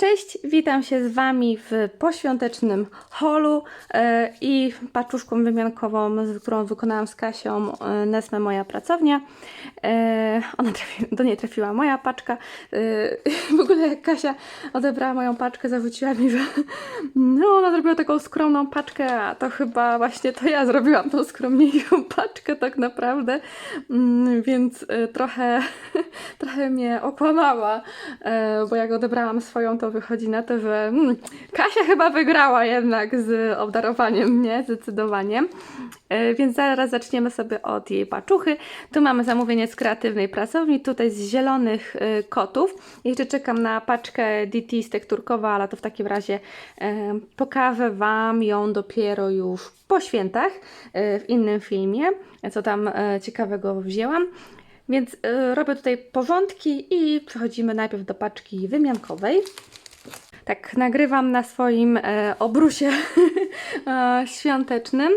Cześć, witam się z Wami w poświątecznym holu e, i paczuszką wymiankową, którą wykonałam z Kasią e, Nesmę Moja Pracownia. E, ona trafi, do niej trafiła moja paczka. W ogóle jak Kasia odebrała moją paczkę, zawróciła mi, że no, ona zrobiła taką skromną paczkę, a to chyba właśnie to ja zrobiłam tą skromniejszą paczkę tak naprawdę, Mm, więc trochę, trochę mnie okłamała, bo jak odebrałam swoją, wychodzi na to, że mm, Kasia chyba wygrała jednak z obdarowaniem mnie, zdecydowanie. E, Więc zaraz zaczniemy sobie od jej paczuchy. Tu mamy zamówienie z kreatywnej pracowni, tutaj z zielonych e, kotów. Jeszcze czekam na paczkę DT z tekturkowa, ale to w takim razie e, pokażę Wam ją dopiero już po świętach w innym filmie, co tam ciekawego wzięłam. Więc robię tutaj porządki i przechodzimy najpierw do paczki wymiankowej. Tak, nagrywam na swoim e, obrusie e, świątecznym.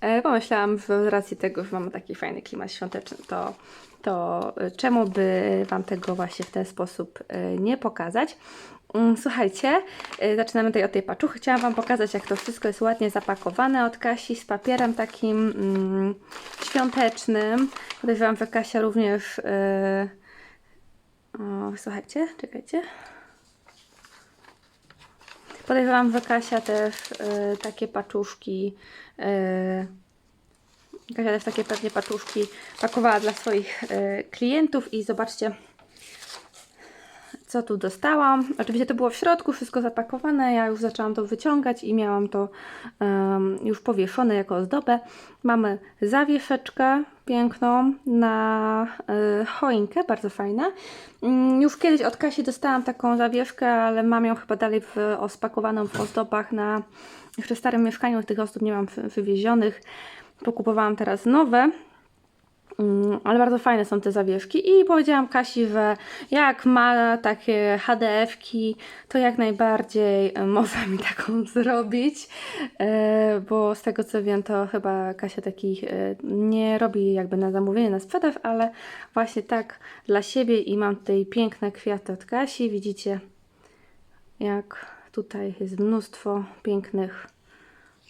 E, pomyślałam, z racji tego, że mamy taki fajny klimat świąteczny, to, to czemu by Wam tego właśnie w ten sposób e, nie pokazać. Mm, Słuchajcie, e, zaczynamy tutaj od tej paczuchy. Chciałam Wam pokazać, jak to wszystko jest ładnie zapakowane od Kasi z papierem takim mm, świątecznym. Podejrzewam, że Kasia również. E, o, słuchajcie, czekajcie. Podejrzewam, że Kasia też e, takie paczuszki. e, Kasia też takie pewnie paczuszki pakowała dla swoich e, klientów i zobaczcie, co tu dostałam. Oczywiście to było w środku, wszystko zapakowane. Ja już zaczęłam to wyciągać i miałam to em, już powieszone jako ozdobę. Mamy zawieszeczkę piękną na y, choinkę, bardzo fajna. Mm, Już kiedyś od Kasi dostałam taką zawieszkę, ale mam ją chyba dalej w, o, spakowaną w ozdobach na jeszcze starym mieszkaniu. Tych ozdób nie mam wy- wywiezionych. Pokupowałam teraz nowe. Mm, Ale bardzo fajne są te zawieszki. I powiedziałam Kasi, że jak ma takie HDF-ki, to jak najbardziej e, może mi taką zrobić, e, bo z tego co wiem, to chyba Kasia takich e, nie robi jakby na zamówienie, na sprzedaż, ale właśnie tak dla siebie i mam tutaj piękne kwiaty od Kasi, widzicie jak tutaj jest mnóstwo pięknych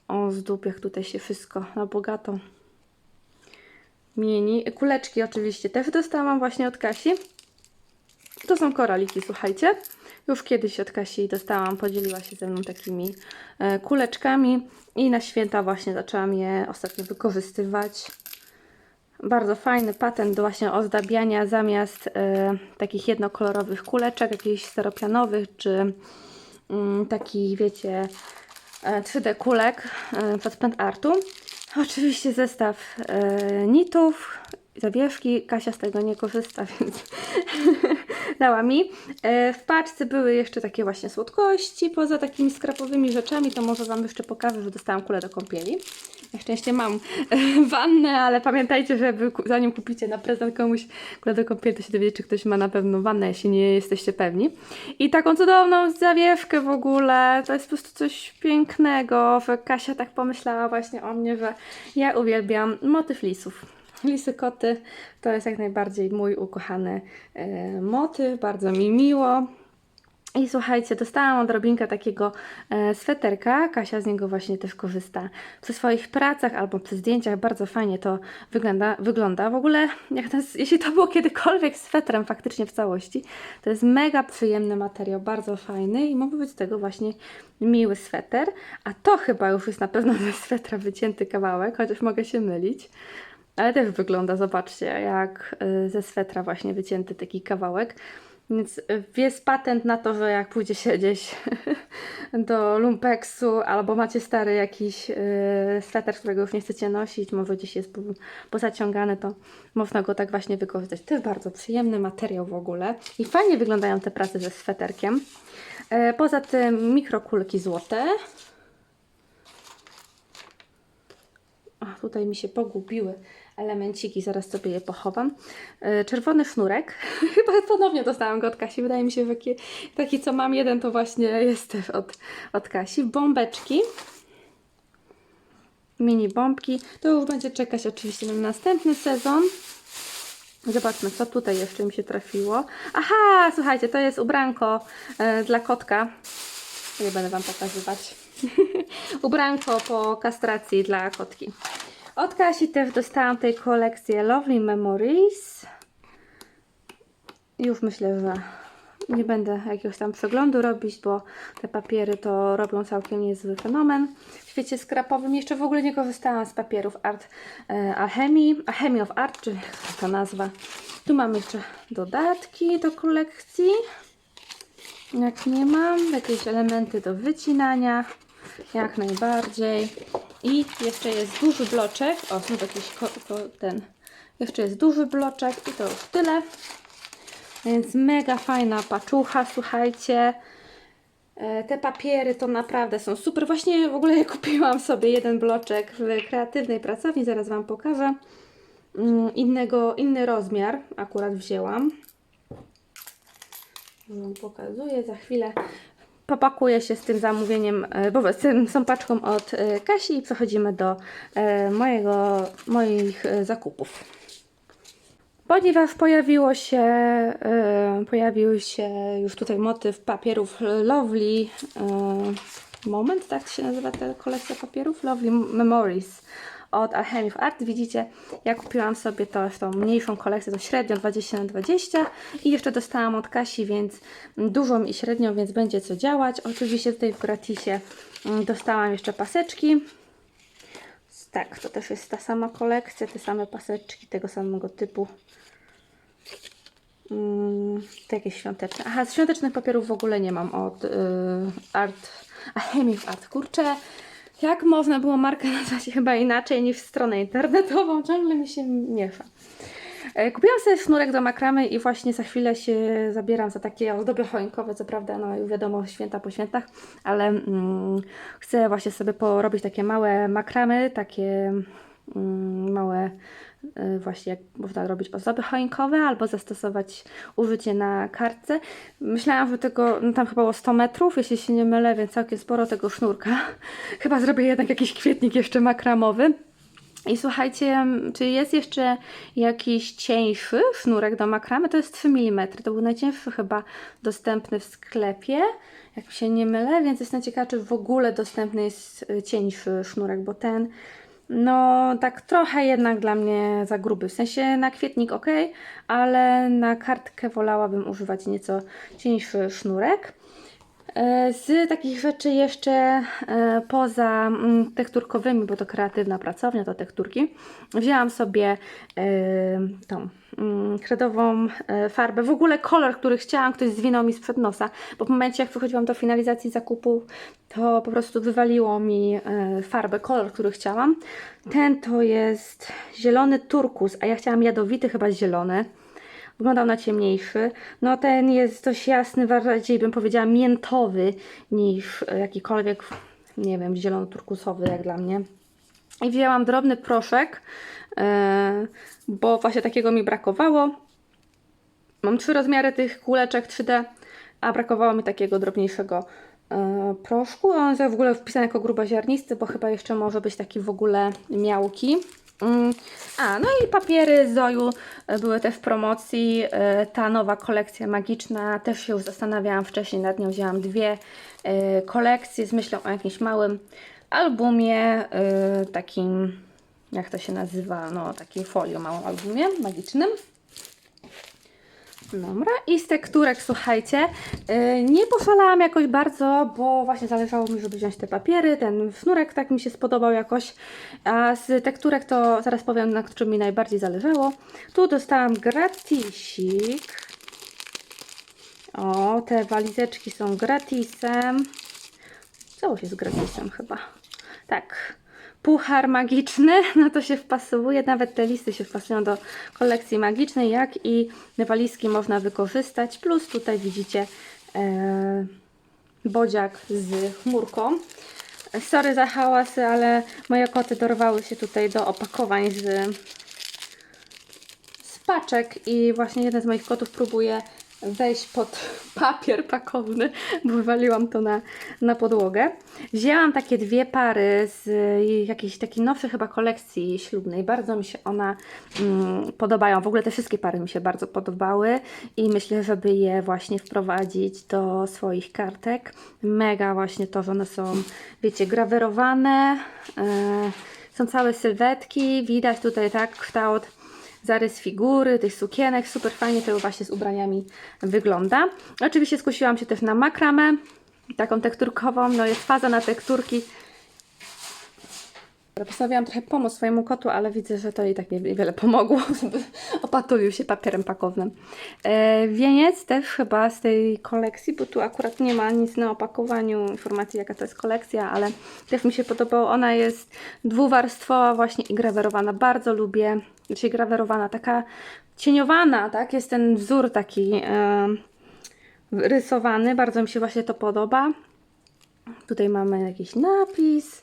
ozdób, jak tutaj się wszystko na bogato mieni. Kuleczki oczywiście też dostałam właśnie od Kasi. To są koraliki, słuchajcie. Już kiedyś od Kasi dostałam, podzieliła się ze mną takimi e, kuleczkami i na święta właśnie zaczęłam je ostatnio wykorzystywać. Bardzo fajny patent do właśnie ozdabiania zamiast e, takich jednokolorowych kuleczek, jakichś steropianowych czy mm, takich, wiecie, e, 3D kulek e, pod pęd artu. Oczywiście zestaw e, nitów, zawieszki. Kasia z tego nie korzysta, więc dała mi. E, w paczce były jeszcze takie właśnie słodkości. Poza takimi skrapowymi rzeczami, to może Wam jeszcze pokażę, że dostałam kulę do kąpieli. Na szczęście mam e, wannę, ale pamiętajcie, ku- zanim kupicie na prezent komuś kulę do kąpieli, to się dowiecie, czy ktoś ma na pewno wannę, jeśli nie jesteście pewni. I taką cudowną zawieszkę w ogóle. To jest po prostu coś pięknego, że Kasia tak pomyślała właśnie o mnie, że ja uwielbiam motyw lisów. Lisy koty to jest jak najbardziej mój ukochany e, motyw, bardzo mi miło. I słuchajcie, dostałam odrobinkę takiego e, sweterka. Kasia z niego właśnie też korzysta przy swoich pracach albo przy zdjęciach. Bardzo fajnie to wygląda. wygląda. W ogóle, jak to jest, jeśli to było kiedykolwiek swetrem faktycznie w całości, to jest mega przyjemny materiał, bardzo fajny i mógł być z tego właśnie miły sweter. A to chyba już jest na pewno ze swetra wycięty kawałek, chociaż mogę się mylić. Ale też wygląda, zobaczcie, jak y, ze swetra właśnie wycięty taki kawałek. Więc jest patent na to, że jak pójdziecie gdzieś do lumpeksu albo macie stary jakiś y, sweter, którego już nie chcecie nosić, może gdzieś jest po- pozaciągany, to można go tak właśnie wykorzystać. To jest bardzo przyjemny materiał w ogóle i fajnie wyglądają te prace ze sweterkiem. E, Poza tym mikrokulki złote. A, tutaj mi się pogubiły elemenciki, zaraz sobie je pochowam. E, Czerwony sznurek. Chyba ponownie dostałam go od Kasi. Wydaje mi się, że taki, co mam jeden, to właśnie jest od, od Kasi. Bombeczki. Mini bombki. To już będzie czekać oczywiście na następny sezon. Zobaczmy, co tutaj jeszcze mi się trafiło. Aha, słuchajcie, to jest ubranko e, dla kotka. Nie będę Wam pokazywać. ubranko po kastracji dla kotki. Od Kasi też dostałam tej kolekcję Lovely Memories. Już myślę, że nie będę jakiegoś tam przeglądu robić, bo te papiery to robią całkiem niezły fenomen. W świecie skrapowym jeszcze w ogóle nie korzystałam z papierów Art e, Alchemii, Alchemy of Art, czy jak to nazwa. Tu mam jeszcze dodatki do kolekcji. Jak nie mam, jakieś elementy do wycinania, jak najbardziej. I jeszcze jest duży bloczek. O, znów jakiś ten. Jeszcze jest duży bloczek i to już tyle. Więc mega fajna paczucha, słuchajcie. E, Te papiery to naprawdę są super. Właśnie w ogóle ja kupiłam sobie jeden bloczek w kreatywnej pracowni, zaraz Wam pokażę. Mm, Innego, inny rozmiar akurat wzięłam. Wam pokazuję za chwilę. Popakuję się z tym zamówieniem, e, bo z tym, z tą paczką od e, Kasi i przechodzimy do e, mojego, moich zakupów. Ponieważ pojawiło się, pojawił się już tutaj motyw papierów Lovely Moment, tak się nazywa ta kolekcja papierów? Lovely Memories od Alchemy of Art. Widzicie, ja kupiłam sobie to, tą mniejszą kolekcję, to średnio 20 na 20 i jeszcze dostałam od Kasi, więc dużą i średnią, więc będzie co działać. Oczywiście tutaj w gratisie mm, dostałam jeszcze paseczki. Tak, to też jest ta sama kolekcja, te same paseczki tego samego typu. Mm, to jakieś świąteczne. Aha, z świątecznych papierów w ogóle nie mam od y, Art, Alchemy Art. Kurczę, jak można było markę nazwać chyba inaczej niż stronę internetową? Ciągle mi się miesza. E, Kupiłam sobie sznurek do makramy i właśnie za chwilę się zabieram za takie ozdoby choinkowe, co prawda, no już wiadomo, święta po świętach, ale mm, chcę właśnie sobie porobić takie małe makramy, takie małe y, właśnie jak można robić ozdoby choinkowe albo zastosować użycie na kartce. Myślałam, że tego, no tam chyba było 100 metrów, jeśli się nie mylę, więc całkiem sporo tego sznurka. chyba zrobię jednak jakiś kwietnik jeszcze makramowy. I słuchajcie, m, czy jest jeszcze jakiś cieńszy sznurek do makramy? To jest 3 mm. To był najcięższy chyba dostępny w sklepie, jak się nie mylę, więc jestem ciekawa, czy w ogóle dostępny jest y, cieńszy sznurek, bo ten no tak trochę jednak dla mnie za gruby. W sensie na kwietnik ok, ale na kartkę wolałabym używać nieco cieńszy sznurek. E, Z takich rzeczy jeszcze e, poza mm, tekturkowymi, bo to kreatywna pracownia, to tekturki, wzięłam sobie e, tą mm, kredową farbę. W ogóle kolor, który chciałam, ktoś zwinął mi sprzed nosa, bo w momencie jak wychodziłam do finalizacji zakupu, to po prostu wywaliło mi farbę, kolor, który chciałam. Ten to jest zielony turkus, a ja chciałam jadowity chyba zielony. Wyglądał na ciemniejszy. No ten jest dość jasny, bardziej bym powiedziała miętowy niż e, jakikolwiek, nie wiem, zielono-turkusowy jak dla mnie. I wzięłam drobny proszek, e, bo właśnie takiego mi brakowało. Mam trzy rozmiary tych kuleczek 3D, a brakowało mi takiego drobniejszego e, proszku. On jest w ogóle wpisany jako gruboziarnisty, bo chyba jeszcze może być taki w ogóle miałki. Mm, A, no i papiery Zoju e, były też w promocji. E, Ta nowa kolekcja magiczna, też się już zastanawiałam wcześniej nad nią. Wzięłam dwie e, kolekcje z myślą o jakimś małym albumie, takim, jak to się nazywa, no takiej folio małym albumie magicznym. Dobra, i z tekturek, słuchajcie, yy, nie poszalałam jakoś bardzo, bo właśnie zależało mi, żeby wziąć te papiery, ten sznurek tak mi się spodobał jakoś, a z tekturek to zaraz powiem, na czym mi najbardziej zależało. Tu dostałam gratisik. O, te walizeczki są gratisem. Całość jest gratisem chyba. Tak. Puchar magiczny, no to się wpasowuje, nawet te listy się wpasują do kolekcji magicznej, jak i walizki można wykorzystać. Plus tutaj widzicie e, bodziak z chmurką. Sorry za hałasy, ale moje koty dorwały się tutaj do opakowań z, z paczek i właśnie jeden z moich kotów próbuje wejść pod papier pakowny, bo wywaliłam to na, na podłogę. Wzięłam takie dwie pary z jakiejś takiej nowszej chyba kolekcji ślubnej. Bardzo mi się one mm, podobają. W ogóle te wszystkie pary mi się bardzo podobały i myślę, żeby je właśnie wprowadzić do swoich kartek. Mega właśnie to, że one są, wiecie, grawerowane. Yy, są całe sylwetki. Widać tutaj tak kształt zarys figury, tych sukienek, super fajnie to właśnie z ubraniami wygląda. Oczywiście skusiłam się też na makramę, taką tekturkową, no jest faza na tekturki. Postanowiłam trochę pomóc swojemu kotu, ale widzę, że to i tak niewiele pomogło, opatulił się papierem pakownym. E, wieniec też chyba z tej kolekcji, bo tu akurat nie ma nic na opakowaniu, informacji jaka to jest kolekcja, ale też mi się podobało. Ona jest dwuwarstwowa właśnie i grawerowana. Bardzo lubię, znaczy grawerowana, taka cieniowana, tak? Jest ten wzór taki e, rysowany. Bardzo mi się właśnie to podoba. Tutaj mamy jakiś napis.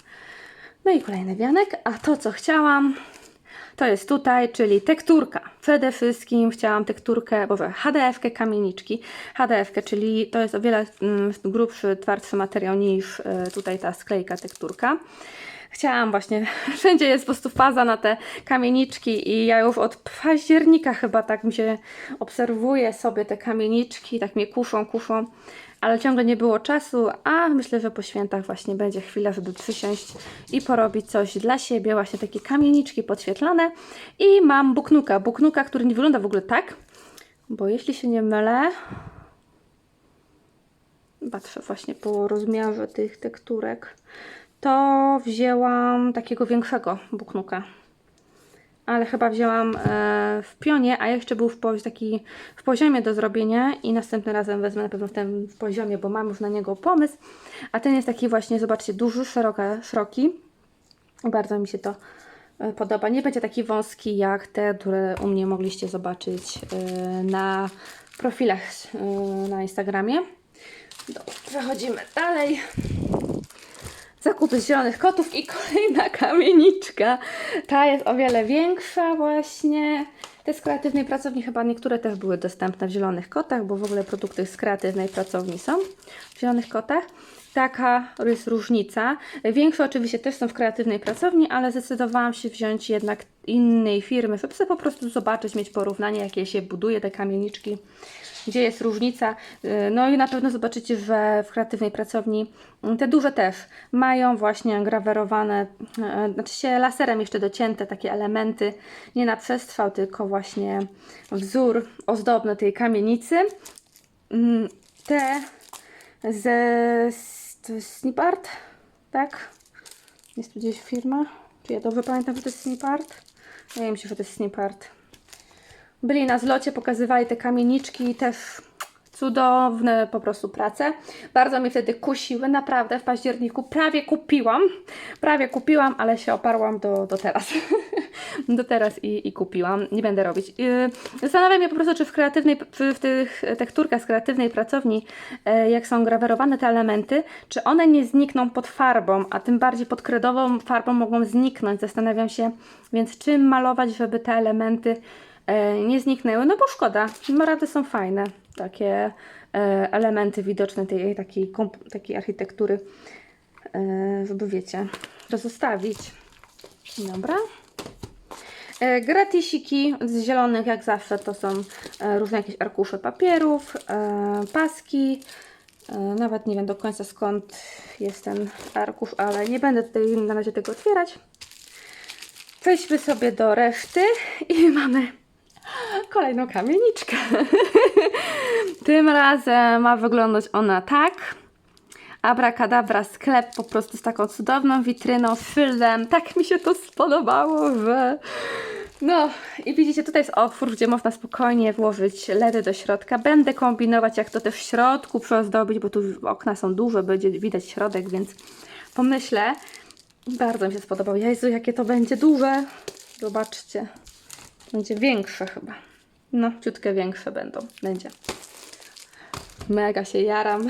No i kolejny wianek, a to co chciałam, to jest tutaj, czyli tekturka. Przede wszystkim chciałam tekturkę, boże, HDF-kę kamieniczki. HDF-kę, czyli to jest o wiele mm, grubszy, twardszy materiał niż y, tutaj ta sklejka tekturka. Chciałam właśnie, wszędzie jest po prostu faza na te kamieniczki i ja już od października chyba tak mi się obserwuję sobie te kamieniczki, tak mnie kuszą, kuszą, ale ciągle nie było czasu, a myślę, że po świętach właśnie będzie chwila, żeby przysiąść i porobić coś dla siebie, właśnie takie kamieniczki podświetlane i mam buknuka, buknuka, który nie wygląda w ogóle tak, bo jeśli się nie mylę, patrzę właśnie po rozmiarze tych tekturek, to wzięłam takiego większego buknuka. Ale chyba wzięłam e, w pionie, a jeszcze był w, taki w poziomie do zrobienia i następnym razem wezmę na pewno w tym w poziomie, bo mam już na niego pomysł. A ten jest taki właśnie, zobaczcie, duży, szeroki. Bardzo mi się to e, podoba. Nie będzie taki wąski jak te, które u mnie mogliście zobaczyć e, na profilach na Instagramie. Dobra, przechodzimy dalej zakupy zielonych kotów i kolejna kamieniczka. Ta jest o wiele większa właśnie. Te z kreatywnej pracowni chyba niektóre też były dostępne w zielonych kotach, bo w ogóle produkty z kreatywnej pracowni są w zielonych kotach. Taka jest różnica. Większe oczywiście też są w kreatywnej pracowni, ale zdecydowałam się wziąć jednak innej firmy, żeby po prostu zobaczyć, mieć porównanie, jakie się buduje te kamieniczki gdzie jest różnica. Y, No i na pewno zobaczycie, że w kreatywnej pracowni y, te duże też mają właśnie grawerowane, y, znaczy się laserem jeszcze docięte takie elementy, nie na przestrzał, tylko właśnie wzór ozdobny tej kamienicy. Mm, Te ze to jest Snip Art, tak? Jest tu gdzieś firma? Czy ja dobrze pamiętam, że to jest Snip Art? Wydaje mi się, że to jest Snip Art. Byli na zlocie, pokazywali te kamieniczki, też cudowne po prostu prace. Bardzo mnie wtedy kusiły, naprawdę w październiku prawie kupiłam, prawie kupiłam, ale się oparłam do, do teraz. do teraz i, i kupiłam, nie będę robić. Yy, Zastanawiam się po prostu, czy w kreatywnej, w tych tekturkach z kreatywnej pracowni, e, jak są grawerowane te elementy, czy one nie znikną pod farbą, a tym bardziej pod kredową farbą mogą zniknąć. Zastanawiam się więc czym malować, żeby te elementy e, nie zniknęły, no bo szkoda, rady są fajne, takie e, elementy widoczne tej takiej, takiej architektury, e, żeby wiecie, to zostawić. Dobra. E, Gratisiki z zielonych, jak zawsze, to są różne jakieś arkusze papierów, paski. Nawet nie wiem do końca skąd jest ten arkusz, ale nie będę tutaj na razie tego otwierać. Przejdźmy sobie do reszty i mamy kolejną kamieniczkę. Tym razem ma wyglądać ona tak. Abracadabra sklep po prostu z taką cudowną witryną, szyldem. Tak mi się to spodobało, że... No i widzicie, tutaj jest otwór, gdzie można spokojnie włożyć ledy do środka. Będę kombinować, jak to też w środku przyozdobić, bo tu okna są duże, będzie widać środek, więc pomyślę. Bardzo mi się spodobał. Jezu, jakie to będzie duże. Zobaczcie. Będzie większe chyba. No, ciutkę większe będą. Będzie. Mega się jaram.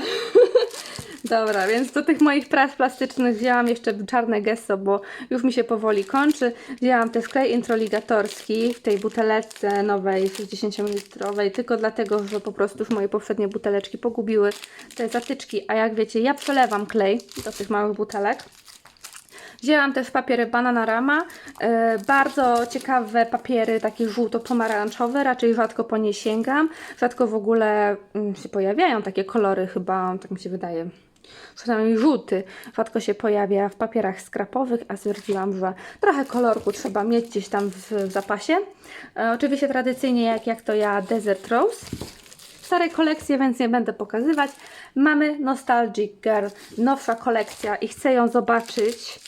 Dobra, więc do tych moich prac plastycznych wzięłam jeszcze czarne gesso, bo już mi się powoli kończy. Wzięłam też klej introligatorski w tej buteleczce nowej 60-litrowej, tylko dlatego, że po prostu już moje poprzednie buteleczki pogubiły te zatyczki, a jak wiecie, ja przelewam klej do tych małych butelek. Wzięłam też papiery Bananarama. E, bardzo ciekawe papiery, takie żółto-pomarańczowe. Raczej rzadko po nie sięgam. Rzadko w ogóle mm, się pojawiają takie kolory, chyba tak mi się wydaje. Przynajmniej żółty rzadko się pojawia w papierach skrapowych, a stwierdziłam, że trochę kolorku trzeba mieć gdzieś tam w, w zapasie. E, oczywiście tradycyjnie, jak, jak to ja, Desert Rose starej kolekcji, więc nie będę pokazywać. Mamy Nostalgic Girl, nowsza kolekcja i chcę ją zobaczyć.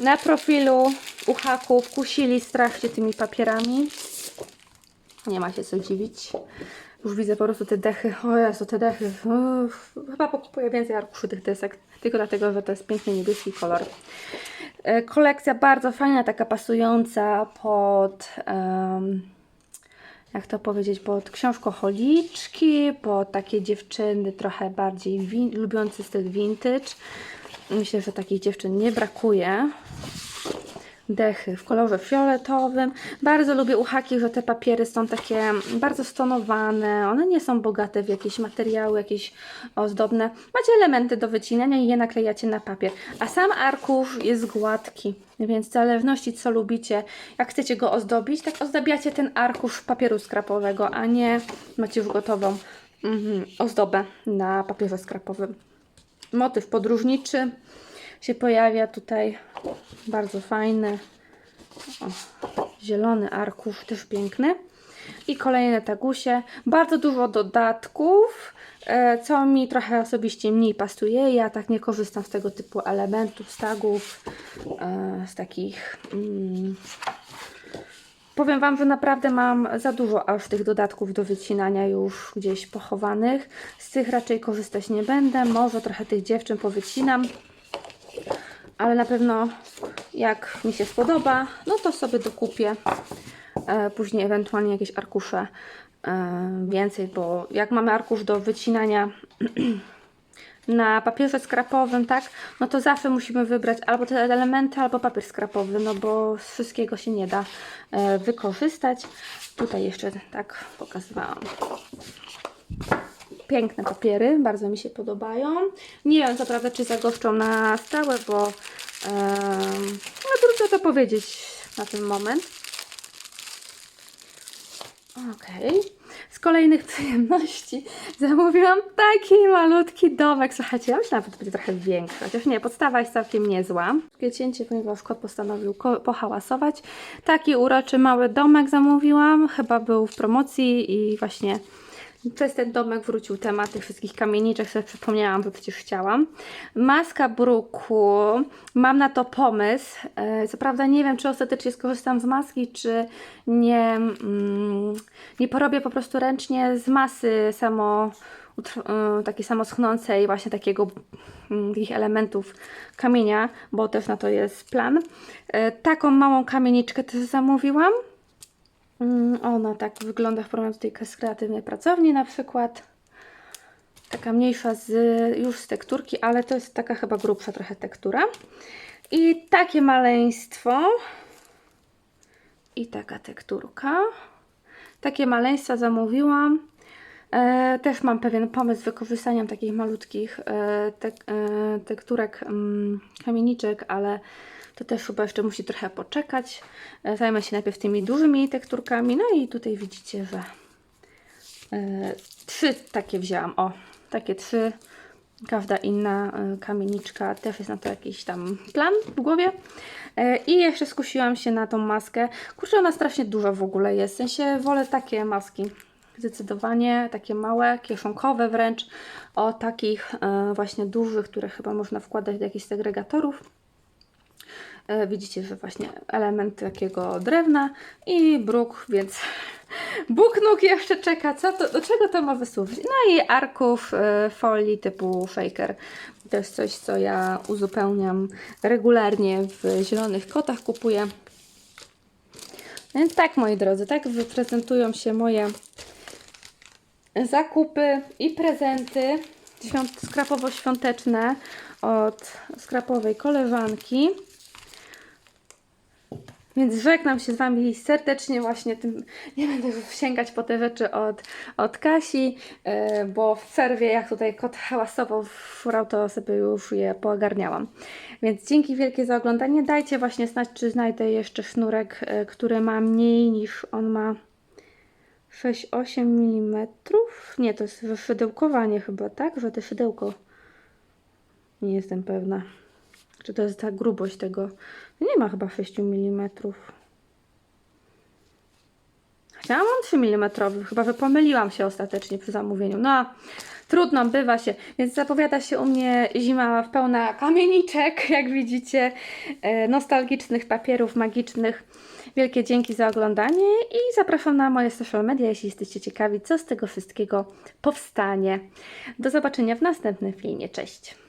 Na profilu u haków kusili strasznie tymi papierami. Nie ma się co dziwić. Już widzę po prostu te dechy. O Jezu, te dechy. Uff, chyba pokupuję więcej arkuszy tych desek. Tylko dlatego, że to jest piękny niebieski kolor. E, Kolekcja bardzo fajna, taka pasująca pod... em, jak to powiedzieć, pod książkoholiczki, pod takie dziewczyny trochę bardziej lubiące styl vintage. Myślę, że takich dziewczyn nie brakuje. Dechy w kolorze fioletowym. Bardzo lubię u haki, że te papiery są takie bardzo stonowane. One nie są bogate w jakieś materiały, jakieś ozdobne. Macie elementy do wycinania i je naklejacie na papier. A sam arkusz jest gładki, więc w zależności co lubicie, jak chcecie go ozdobić, tak ozdabiacie ten arkusz papieru skrapowego, a nie macie już gotową mhm, ozdobę na papierze skrapowym. Motyw podróżniczy się pojawia tutaj. Bardzo fajny. O, zielony arkusz, też piękny. I kolejne tagusie. Bardzo dużo dodatków, e, co mi trochę osobiście mniej pasuje. Ja tak nie korzystam z tego typu elementów, z tagów, e, z takich... Mm, Powiem Wam, że naprawdę mam za dużo aż tych dodatków do wycinania już gdzieś pochowanych. Z tych raczej korzystać nie będę. Może trochę tych dziewczyn powycinam. Ale na pewno jak mi się spodoba, no to sobie dokupię. E, później ewentualnie jakieś arkusze e, więcej, bo jak mamy arkusz do wycinania na papierze skrapowym, tak, no to zawsze musimy wybrać albo te elementy, albo papier skrapowy, no bo z wszystkiego się nie da e, wykorzystać. Tutaj jeszcze tak pokazywałam. Piękne papiery, bardzo mi się podobają. Nie wiem co prawda, czy zagoszczą na stałe, bo no trudno to powiedzieć na ten moment. Okej. Z kolejnych przyjemności zamówiłam taki malutki domek. Słuchajcie, ja myślałam, że to będzie trochę większy. Chociaż nie, podstawa jest całkiem niezła. Takie cięcie, ponieważ kot postanowił pohałasować. Taki uroczy mały domek zamówiłam. Chyba był w promocji i właśnie przez ten domek wrócił temat tych wszystkich kamieniczek, sobie przypomniałam, bo przecież chciałam. Maska bruku, mam na to pomysł. E, Co prawda nie wiem, czy ostatecznie skorzystam z maski, czy nie, mm, nie porobię po prostu ręcznie z masy samo e, takiej samoschnącej właśnie takiego mm, takich elementów kamienia, bo też na to jest plan. E, Taką małą kamieniczkę też zamówiłam. Mm, Ona tak wygląda w porównaniu do tej kreatywnej pracowni na przykład. Taka mniejsza z, już z tekturki, ale to jest taka chyba grubsza trochę tektura. I takie maleństwo. I taka tekturka. Takie maleństwa zamówiłam. E, też mam pewien pomysł z wykorzystaniem takich malutkich e, e, tekturek, mm, kamieniczek, ale to też chyba jeszcze musi trochę poczekać. E, Zajmę się najpierw tymi dużymi tekturkami. No i tutaj widzicie, że e, trzy takie wzięłam. O, takie trzy. Każda inna e, kamieniczka też jest na to jakiś tam plan w głowie. I jeszcze skusiłam się na tą maskę. Kurczę, ona strasznie duża w ogóle jest. W sensie wolę takie maski. Zdecydowanie takie małe, kieszonkowe wręcz. O takich właśnie dużych, które chyba można wkładać do jakichś segregatorów. E, Widzicie, że właśnie element takiego drewna i bruk, więc Bóg nóg jeszcze czeka, co to, do czego to ma wysłużyć. No i arków e, folii typu shaker. To jest coś, co ja uzupełniam regularnie w zielonych kotach, kupuję. Więc tak, moi drodzy, tak prezentują się moje zakupy i prezenty świąt, skrapowo-świąteczne od skrapowej koleżanki. Więc żegnam się z Wami serdecznie właśnie tym, nie będę sięgać po te rzeczy od, od Kasi, e, bo w przerwie jak tutaj kot hałasował furał, to sobie już je poogarniałam. Więc dzięki wielkie za oglądanie. Dajcie właśnie znać, czy znajdę jeszcze sznurek, e, który ma mniej niż on ma 6-8 mm. Nie, to jest wyszydełkowanie chyba, tak? Że to szydełko. Nie jestem pewna. Czy to jest ta grubość tego? Nie ma chyba 6 mm. Chciałam on 3 mm, chyba pomyliłam się ostatecznie przy zamówieniu. No, trudno, bywa się. Więc zapowiada się u mnie zima w pełna kamieniczek, jak widzicie, e, nostalgicznych papierów magicznych. Wielkie dzięki za oglądanie i zapraszam na moje social media, jeśli jesteście ciekawi, co z tego wszystkiego powstanie. Do zobaczenia w następnym filmie. Cześć!